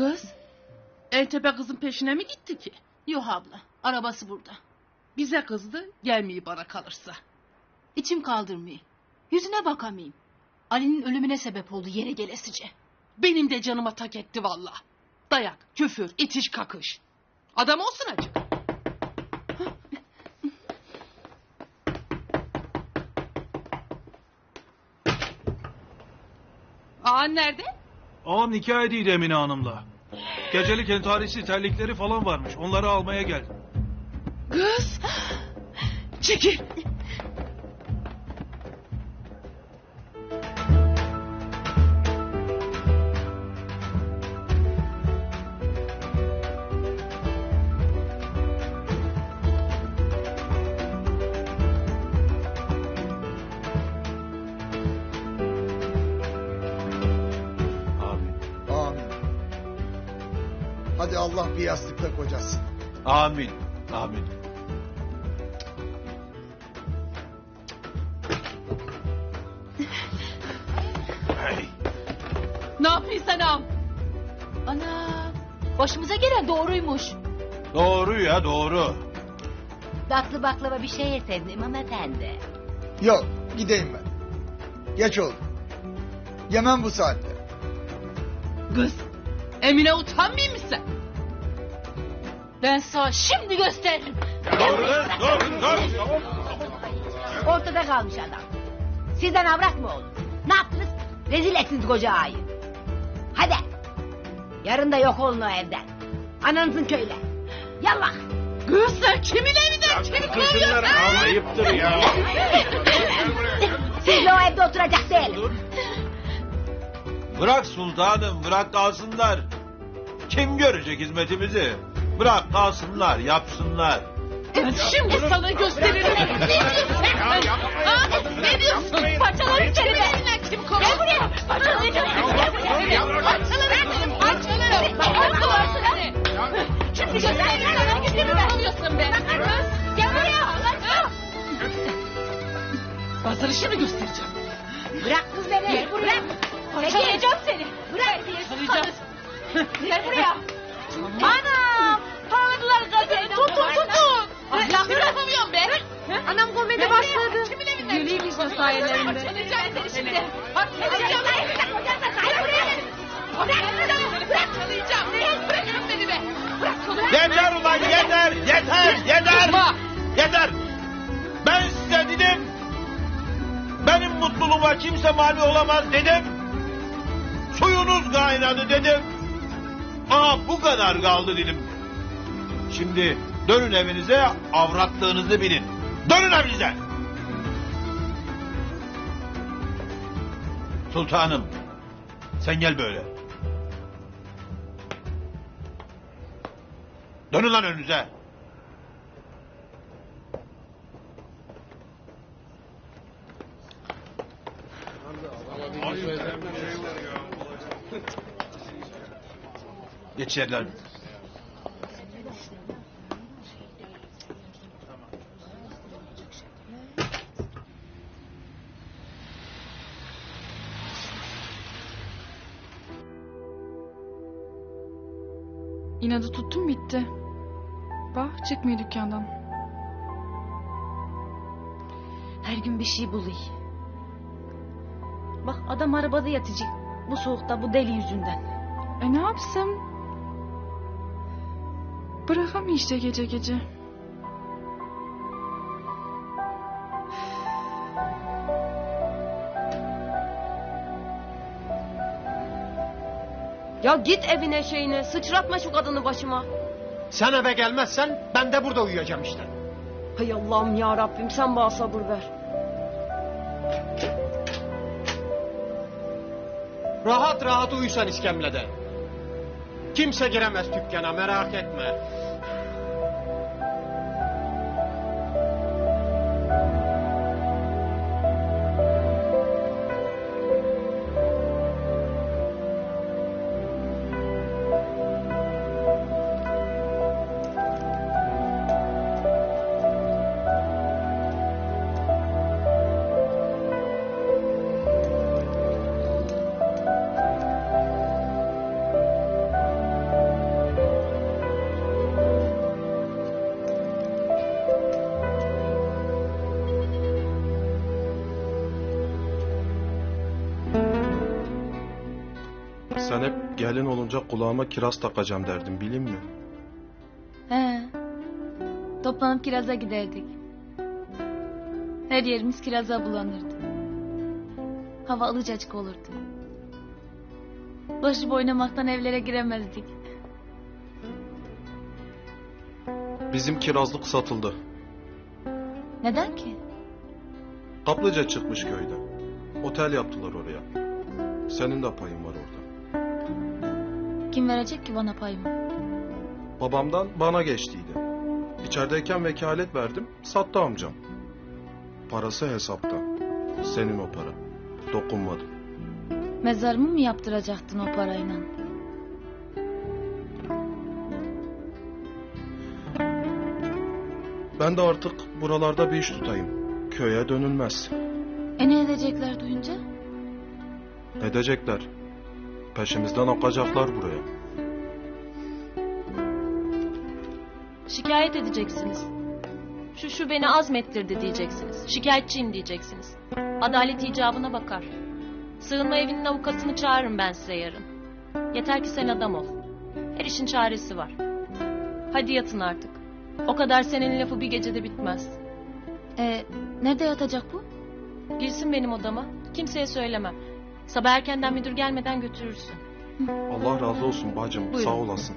Kız, Entepe kızın peşine mi gitti ki? Yok abla. Arabası burada. Bize kızdı, gelmeyi bana kalırsa. İçim kaldırmıyor. Yüzüne bakamayayım. Ali'nin ölümüne sebep oldu yere gelesice. Benim de canıma tak etti valla. Dayak, küfür, itiş kakış. Adam olsun acık. Aa nerede? Ağam nikah ediydi Emine Hanım'la. Gecelik entarisi terlikleri falan varmış. Onları almaya geldim. Kız. Çekil. Hadi Allah bir yastıkta kocasın. Amin. Amin. Hey. Ne yapıyorsun sen ağam? Ana. Başımıza gelen doğruymuş. Doğru ya doğru. Tatlı baklava bir şey yeseydin İmam Efendi. Yok gideyim ben. Geç oldu. Yemem bu saatte. Kız. Emine utanmıyor musun sen? Ben sana şimdi gösteririm. Doğru lan, doğru doğru. Ortada kalmış adam. Sizden avrat mı olur? Ne yaptınız? Rezil ettiniz koca ağayı. Hadi. Yarın da yok olun o evden. Ananızın köyüne. Yallah. Kız sen kimin evinden Bırak sultanım bırak kalsınlar. Kim görecek hizmetimizi? Bırak kalsınlar yapsınlar. Şimdi sana gösteririm. Ne diyorsun? Ha? Ne diyorsun? Parçalarım seni elinden kim kovuyor? Gel buraya. Parçalarım buraya. Parçalarım seni. Parçalarım. Parçalarım seni. Şimdi gösteririm sana gücünü ben. be? Gel buraya. Bazarışını göstereceğim. Bırak kız beni. Bırak. Parçalayacağım seni. Bırak. Çalacağım. Gel buraya. Anam. Parladılar kadını. Tutun tutun. Ahlaklı yapamıyorum be. Anam komedi başladı. Kimin evinden? Güleyim işte sayelerinde. Parçalayacağım seni şimdi. Parçalayacağım. Parçalayacağım. Bırakın beni be. Bırak kolumu. Yeter ulan yeter yeter yeter. Yeter. Ben size dedim. Benim mutluluğuma kimse mani olamaz dedim. Suyunuz kaynadı dedim. Aa bu kadar kaldı dedim. Şimdi dönün evinize avratlığınızı bilin. Dönün evinize. Sultanım sen gel böyle. Dönün lan önünüze. Geç yerler. İnadı tuttum bitti. Bak çıkmıyor dükkandan. Her gün bir şey buluyor. Bak adam arabada yatacak. Bu soğukta bu deli yüzünden. E ne yapsam? Bırakamıyor işte gece gece. Ya git evine şeyine sıçratma şu kadını başıma. Sen eve gelmezsen ben de burada uyuyacağım işte. Hay Allah'ım ya Rabbim sen bana sabır ver. Rahat rahat uyusan iskemlede. Kimse giremez dükkana merak etme. Gelin olunca kulağıma kiraz takacağım derdim bilin mi? He. Toplanıp kiraza giderdik. Her yerimiz kiraza bulanırdı. Hava ılıcacık olurdu. Başıp oynamaktan evlere giremezdik. Bizim kirazlık satıldı. Neden ki? Kaplıca çıkmış köyde. Otel yaptılar oraya. Senin de payın var orada. Kim verecek ki bana payımı? Babamdan bana geçtiydi. İçerideyken vekalet verdim, sattı amcam. Parası hesapta. Senin o para. Dokunmadım. Mezarımı mı yaptıracaktın o parayla? Ben de artık buralarda bir iş tutayım. Köye dönülmez. E ne edecekler duyunca? Ne diyecekler? Peşimizden akacaklar buraya. Şikayet edeceksiniz. Şu şu beni azmettirdi diyeceksiniz. Şikayetçiyim diyeceksiniz. Adalet icabına bakar. Sığınma evinin avukatını çağırırım ben size yarın. Yeter ki sen adam ol. Her işin çaresi var. Hadi yatın artık. O kadar senenin lafı bir gecede bitmez. E nerede yatacak bu? Girsin benim odama. Kimseye söylemem. Sabah erkenden müdür gelmeden götürürsün. Allah razı olsun bacım. Buyurun. Sağ olasın.